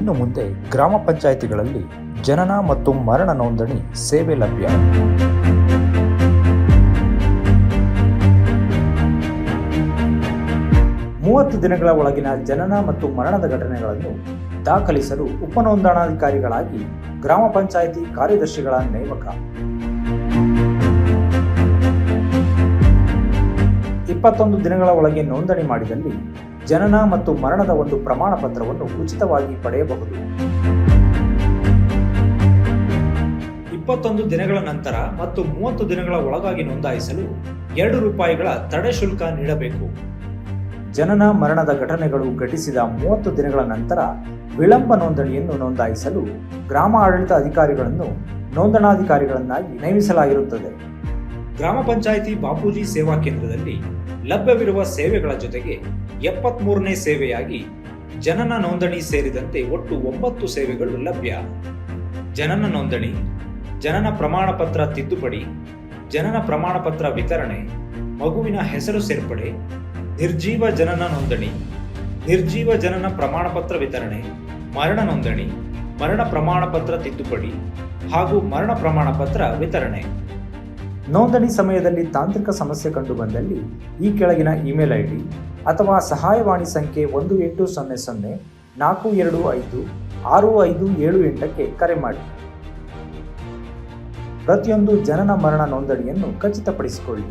ಇನ್ನು ಮುಂದೆ ಗ್ರಾಮ ಪಂಚಾಯಿತಿಗಳಲ್ಲಿ ಜನನ ಮತ್ತು ಮರಣ ನೋಂದಣಿ ಸೇವೆ ಲಭ್ಯ. ಮೂವತ್ತು ದಿನಗಳ ಒಳಗಿನ ಜನನ ಮತ್ತು ಮರಣದ ಘಟನೆಗಳನ್ನು ದಾಖಲಿಸಲು ಉಪನೋಂದಣಾಧಿಕಾರಿಗಳಾಗಿ ಗ್ರಾಮ ಪಂಚಾಯಿತಿ ಕಾರ್ಯದರ್ಶಿಗಳ ನೇಮಕ. ಇಪ್ಪತ್ತೊಂದು ದಿನಗಳ ಒಳಗೆ ನೋಂದಣಿ ಮಾಡಿದಲ್ಲಿ ಜನನ ಮತ್ತು ಮರಣದ ಒಂದು ಪ್ರಮಾಣ ಪತ್ರವನ್ನು ಉಚಿತವಾಗಿ ಪಡೆಯಬಹುದು. ಇಪ್ಪತ್ತೊಂದು ದಿನಗಳ ನಂತರ ಮತ್ತು ಮೂವತ್ತು ದಿನಗಳ ಒಳಗಾಗಿ ನೋಂದಾಯಿಸಲು ಎರಡು ರೂಪಾಯಿಗಳ ತಡೆ ಶುಲ್ಕ ನೀಡಬೇಕು. ಜನನ, ಮರಣದ ಘಟನೆಗಳು ಘಟಿಸಿದ ಮೂವತ್ತು ದಿನಗಳ ನಂತರ ವಿಳಂಬ ನೋಂದಣಿಯನ್ನು ನೋಂದಾಯಿಸಲು ಗ್ರಾಮ ಆಡಳಿತ ಅಧಿಕಾರಿಗಳನ್ನು ನೋಂದಣಾಧಿಕಾರಿಗಳನ್ನಾಗಿ ನೇಮಿಸಲಾಗಿರುತ್ತದೆ. ಗ್ರಾಮ ಪಂಚಾಯಿತಿ ಬಾಪೂಜಿ ಸೇವಾ ಕೇಂದ್ರದಲ್ಲಿ ಲಭ್ಯವಿರುವ ಸೇವೆಗಳ ಜೊತೆಗೆ ಎಪ್ಪತ್ಮೂರನೇ ಸೇವೆಯಾಗಿ ಜನನ ನೋಂದಣಿ ಸೇರಿದಂತೆ ಒಟ್ಟು ಒಂಬತ್ತು ಸೇವೆಗಳು ಲಭ್ಯ. ಜನನ ನೋಂದಣಿ, ಜನನ ಪ್ರಮಾಣ ಪತ್ರ ತಿದ್ದುಪಡಿ, ಜನನ ಪ್ರಮಾಣ ಪತ್ರ ವಿತರಣೆ, ಮಗುವಿನ ಹೆಸರು ಸೇರ್ಪಡೆ, ನಿರ್ಜೀವ ಜನನ ನೋಂದಣಿ, ನಿರ್ಜೀವ ಜನನ ಪ್ರಮಾಣ ಪತ್ರ ವಿತರಣೆ, ಮರಣ ನೋಂದಣಿ, ಮರಣ ಪ್ರಮಾಣ ಪತ್ರ ತಿದ್ದುಪಡಿ ಹಾಗೂ ಮರಣ ಪ್ರಮಾಣ ಪತ್ರ ವಿತರಣೆ. ನೋಂದಣಿ ಸಮಯದಲ್ಲಿ ತಾಂತ್ರಿಕ ಸಮಸ್ಯೆ ಕಂಡುಬಂದಲ್ಲಿ ಈ ಕೆಳಗಿನ ಇಮೇಲ್ ಐ ಡಿ ಅಥವಾ ಸಹಾಯವಾಣಿ ಸಂಖ್ಯೆ ಒಂದು ಎಂಟು ಸೊನ್ನೆ ಸೊನ್ನೆ ನಾಲ್ಕು ಎರಡು ಐದು ಆರು ಐದು ಏಳು ಎಂಟಕ್ಕೆ ಕರೆ ಮಾಡಿ. ಪ್ರತಿಯೊಂದು ಜನನ ಮರಣ ನೋಂದಣಿಯನ್ನು ಖಚಿತಪಡಿಸಿಕೊಳ್ಳಿ.